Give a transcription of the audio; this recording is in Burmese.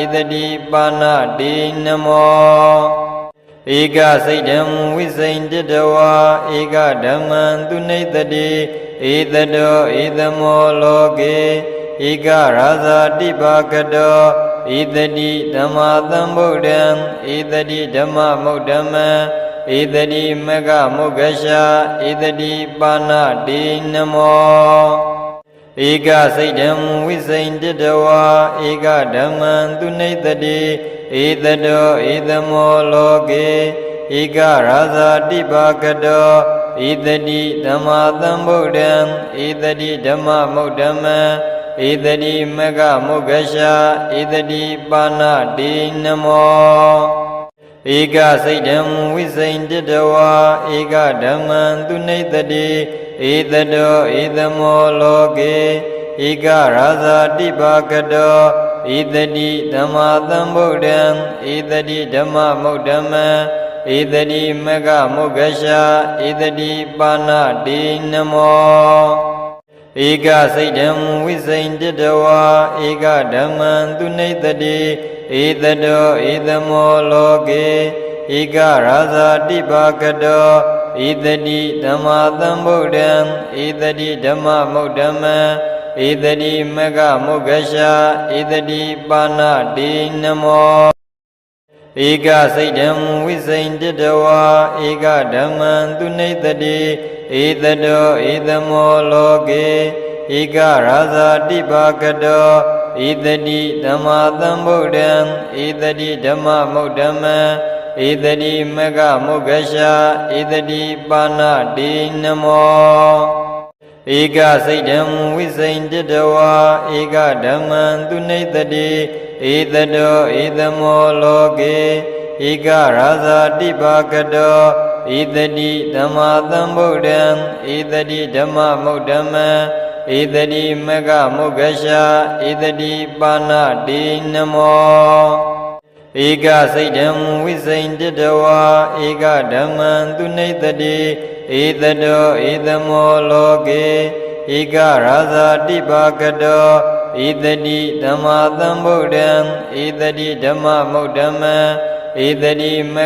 ဧတတိပါဏတိနမောဧကစိတ်ဓမ္မဝိစိန်တတဝါဧကဓမ္မံသူနေတတိဧတတောဧတမောလောကေဧကရာဇာတိပါကတောဧတတိဓမ္မာသံဗုဒ္ဓံဧတတိဓမ္မမုဒ္ဓမံဧတတိမကမုဂ္ဂရှာဧတတိပါဏတိနမော ဧကစိတ်ဓမ္မဝိစိန်တတဝါဧကဓမ္မံသူနေတတိဧတတောဧတမောလောကေဧကရာဇာတိပါကတောဧတတိဓမ္မာသံဗုဒ္ဓံဧတတိဓမ္မမုဒ္ဓမံဧတတိမကမုဂ္ဂရှာဧတတိပါဏတိနမောဧကစိတ်ဓမ္မဝိစိန်တတဝါဧကဓမ္မံသူနေတတိ ဧတတောဧတမောလောကေဧကရာဇာတိပါကတောဧတတိဓမ္မာသံဗုဒ္ဓံဧတတိဓမ္မမုဒ္ဓမံဧတတိမကမုဂ္ဂရှာဧတတိပါဏတိနမောဧကစိတ်ဓမ္မဝိစိန်တတဝါဧကဓမ္မံသူနေတတိဧတတောဧတမောလောကေဧကရာဇာတိပါကတော ဧတတိဓမ္မာသံဗုဒ္ဓံဧတတိဓမ္မမုဒ္ဓမံဧတတိမကမုဂ္ဂရှာဧတတိပါဏတိနမောဧကစိတ်ဓမ္မဝိစိန်တတဝါဧကဓမ္မံသူနေတတိဧတတောဧတမောလောကေဧကရာဇာတိပါကတောဧတတိဓမ္မာသံဗုဒ္ဓံဧတတိဓမ္မမုဒ္ဓမံ ဧတတိမကမုဂ္ဂရှာဧတတိပါဏတိနမောဧကစိတ်ဓမ္မဝိစိန်တတဝါဧကဓမ္မံသူနေတတိဧတတောဧတမောလောကေဧကရာဇာတိပါကတောဧတတိဓမ္မာသံဗုဒ္ဓံဧတတိဓမ္မမုဒ္ဓမံဧတတိမကမုဂ္ဂရှာဧတတိပါဏတိနမော ဧကစိတ်ဓမ္မဝိစိန်တတဝါဧကဓမ္မံသူနေတတိဧတတောဧတမောလောကေဧကရာဇာတိပါကတောဧတတိဓမ္မာသံဗုဒ္ဓံဧတတိဓမ္မမုဒ္ဓမံဧတတိမ